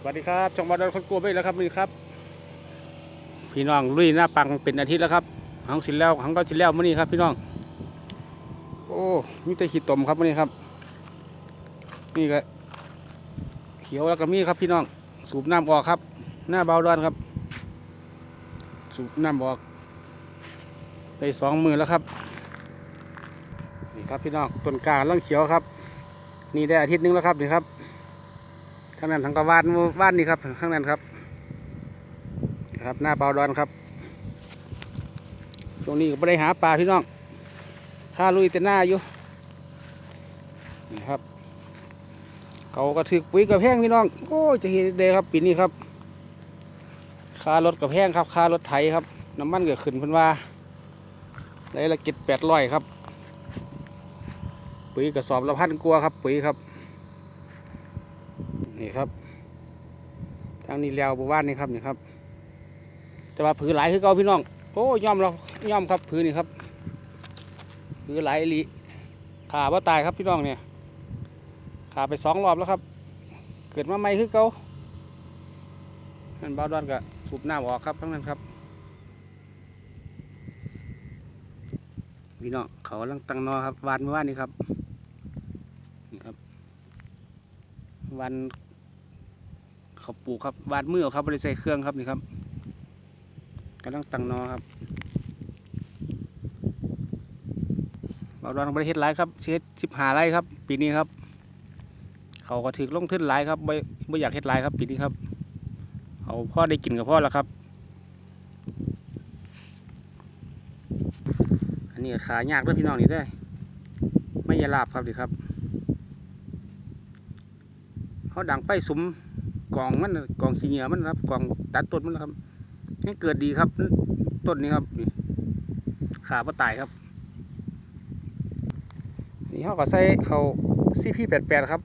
สวัสดีครับช่องบอลคนกลัวไปแล้วครับนี่ครับ พี่น้องลุยหน้าปังเป็นอาทิตย์แล้วครับหังสินแล้วหังก็สินแล้วมื่อนี้ครับ พี่น้อง โอ้มีแต่ขี้ตมครับมื่อนี้ครับ นี่ก็เขียวแล้วก็มีครับพี่น้อง สูบน้ำออกครับ หน้าเบาดอนครับ สูบน้ำออกได้สองมือแล้วครับนี่ครับพี่น้องต้นกล้าล่องเขียวครับ นี่ได้อาทิตย์หนึงแล้วครับนี่ครับ ทางนั้นทางกวานว่านนี่ครับทางนั้นครับ ครับหน้าเบาดอนครับ ตรงนี้ก็ไม่ได้หาปลาพี่น้องข้าลุยแต่หน้าอยู่นี่ครับ เขาก็ถือปุ๋ยกับแพงพี่น้องโอ้ยจะเห็นเดครับปีนี้ครับค่ารถกับแพงครับค่ารถไถครับน้ำมันก็ขึ้นเพิ่นว่าได้ละก็ดแปดร้อยครับ ปุ๋ยกระสอบละพันกว่าครับ ปุ๋ยครับ นี่ครับทางนี้แล้วบว่านนี่ครับนี่ครับ แต่ว่าผือหลายคือเก่าพี่น้องโอ้ย่อมเราย่อมครับผือนี่ครับผือหลายอีหลีขาว่าตายครับพี่น้องเนี่ยขาไปสองรอบแล้วครับ เกิดมาใหม่คือเก่านั่นบ้าวดอนก็สูบหน้ำออกครับทั้งนั้นครับพี่น้องเขากำลังตั้งนอครับวานเมื่อวานนี้ครับนี่ครับ วัน เขาปลูกครับวาดมือครับบริใส่เครื่องครับนี่ครับกำลังตั้งนอครับบาดอนบริเฮ็ดหลายครับเฮ็ดสิบหาไรครับ ปีนี้ครับ เขาก็ถือลงทุนหลายครับไม่ไม่อยากเฮ็ดหลายครับ ปีนี้ครับเอาพ่อได้กินกับพ่อแล้วครับ อันนี้ขายากด้วยพี่น้องนี่ได้ไม่ยาลาบครับดิครับเขาดังไปสุม กองมันน่ะกองขี้เหงื่อมันนะครับกองตัดต้นมันนะครับยังเกิดดีครับ ต้นนี้ครับนี่ขาบ่ตายครับนี่เขาก็ใส่เขาซีพีแปดแปดครับ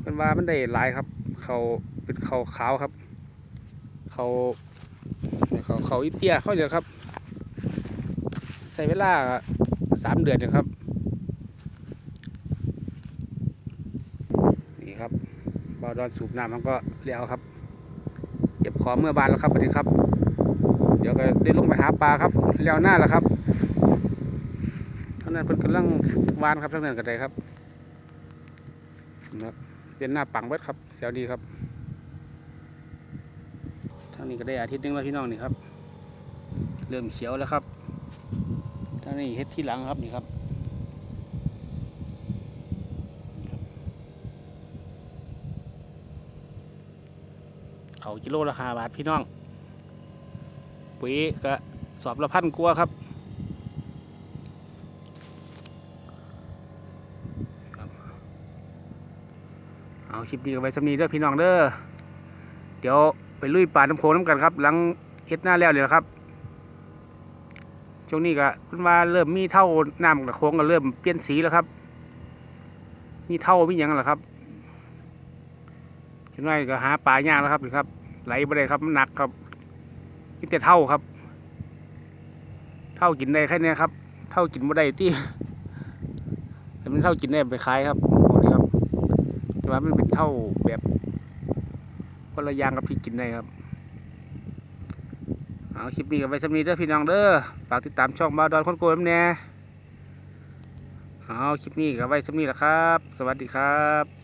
เป็นว่ามันได้หลายครับ เขาเป็นเขาขาวครับ เขาเขาเขาอีเตียเขาเดียวครับ ใส่เวลาสามเดือนนะครับ นี่ครับ บอดอนสูบน้ำมันก็เลี้ยวครับ เก็บของเมื่อบานแล้วครับวันนี้ครับ เดี๋ยวก็ได้ลงไปหาปลาครับเลี้ยวหน้าแล้วครับท่างนั้นเพิ่นกำลังวานครับท่างนั้นก็ได้ครับนะครับเป็นหน้าปังเบิดครับแถวนี้ครับทางนี้ก็ได้อาทิตย์นึงแล้วพี่น้องนี่ครับ เริ่มเขียวแล้วครับทางนี้เฮ็ดที่หลังครับนี่ครับ เขากิโลราคาบาทพี่น้อง ปุ๋ยก็สอบละพันกว่าครับครับเอาคลิปนี้ไว้สำนีเด้อพี่น้องเด้อเดี๋ยวไปลุยป่าน้ำโขงน้ำกันครับ หลังเฮ็ดหน้าแล้วเลยครับช่วงนี้ก็เพิ่นว่าเริ่มมีเท่าน้ำกับโค้งก็เริ่มเปลี่ยนสีแล้วครับ มีเท่ามีหยังแล้วครับ ช่วงนี้ก็หาปลายากแล้วครับนี่ครับ ไหลไปเลยครับมันหนักครับนี่แต่เท่าครับ เท่ากินได้แค่นี้ครับ เท่ากินไม่ได้ที่แต่มันเท่ากินได้ไปขายครับพวกนี้ครับ แต่ว่ามันเป็นเท่าแบบคนละอย่างกับที่กินได้ครับเอาคลิปนี้กับไว้สำนีเด้อพี่น้องเด้อฝากติดตามช่องบาดอนคนโกยมแน่เอาคลิปนี้กับไว้สำนีแหละครับ สวัสดีครับ